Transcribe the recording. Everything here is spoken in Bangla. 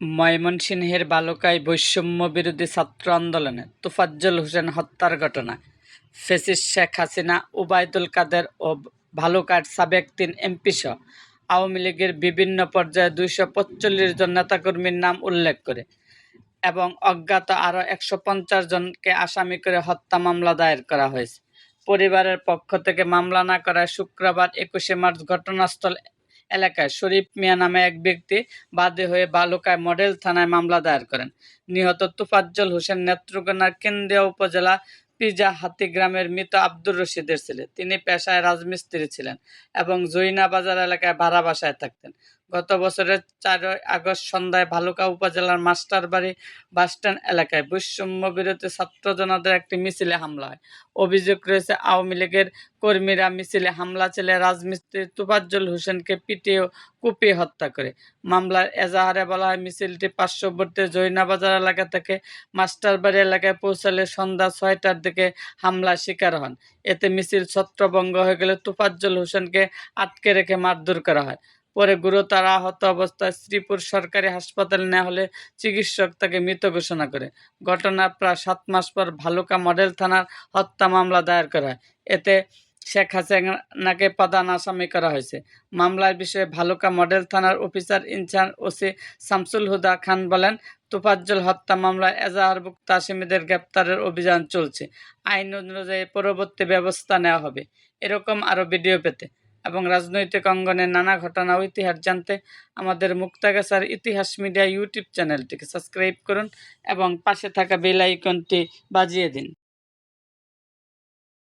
ময়মনসিংহের বালুকায় বৈষম্য বিরোধী ছাত্র আন্দোলনে তোফাজ্জল হোসেন হত্যার ঘটনা। ফেসিস শেখ হাসিনা ওবায়দুল কাদের ও ভালুকার সাবেক তিন এমপিসহ আওয়ামী লীগের বিভিন্ন পর্যায়ে দুইশো পঁচল্লিশ জন নেতাকর্মীর নাম উল্লেখ করে এবং অজ্ঞাত আরও একশো পঞ্চাশ জনকে আসামি করে হত্যা মামলা দায়ের করা হয়েছে। পরিবারের পক্ষ থেকে মামলা না করায় শুক্রবার একুশে মার্চ ঘটনাস্থল এলাকায় শরীফ মিয়া নামে এক ব্যক্তি বাদে হয়ে বালুকায় মডেল থানায় মামলা দায়ের করেন। নিহত তুফাজ্জল হোসেন নেত্রকোনার কেন্দ্রীয় উপজেলা পিজা হাতি গ্রামের মৃত আব্দুর রশিদের ছেলে। তিনি পেশায় রাজমিস্ত্রি ছিলেন এবং জৈনা বাজার এলাকায় ভাড়া বাসায় থাকতেন। গত বছরের চারই আগস্ট সন্ধ্যায় ভালুকা উপজেলার মাস্টারবাড়ি বাসস্ট্যান্ড এলাকায় বৈষম্য বিরোধী ছাত্র একটি মিছিলে হামলা হয়। অভিযোগ রয়েছে, আওয়ামী লীগের কর্মীরা মিছিলে হামলা চালিয়ে রাজমিস্ত্রি তুফাজ্জল হোসেনকে পিটিয়ে কুপিয়ে হত্যা করে। মামলার এজাহারে বলা হয় মিছিলটি পার্শ্ববর্তী জৈনাবাজার এলাকা থেকে মাস্টারবাড়ি এলাকায় পৌঁছালে সন্ধ্যা ছয়টার দিকে হামলার শিকার হন। এতে মিছিল ছত্রভঙ্গ হয়ে গেলে তুফাজ্জল হোসেনকে আটকে রেখে মারধর করা হয়। পরে গুরুতর আহত অবস্থায় শ্রীপুর সরকারি হাসপাতালে নেওয়া হলে চিকিৎসক তাকে মৃত ঘোষণা করে। ঘটনার প্রায় সাত মাস পর ভালুকা মডেল থানার হত্যা মামলা দায়ের করা হয়। এতে শেখ হাসিনাকে প্রধান আসামি করা হয়েছে। মামলার বিষয়ে ভালুকা মডেল থানার officer in charge OC Shamsul Huda Khan বলেন, তোফাজ্জল হত্যা মামলায় এজাহারভুক্ত আসামিদের গ্রেপ্তারের অভিযান চলছে। আইন অনুযায়ী পরবর্তী ব্যবস্থা নেওয়া হবে। এরকম আরও ভিডিও পেতে এবং রাজনৈতিক অঙ্গনের নানা ঘটনা ও ইতিহাস জানতে আমাদের মুক্তাগাছার ইতিহাস মিডিয়া ইউটিউব চ্যানেলটিকে সাবস্ক্রাইব করুন এবং পাশে থাকা বেল আইকনটি বাজিয়ে দিন।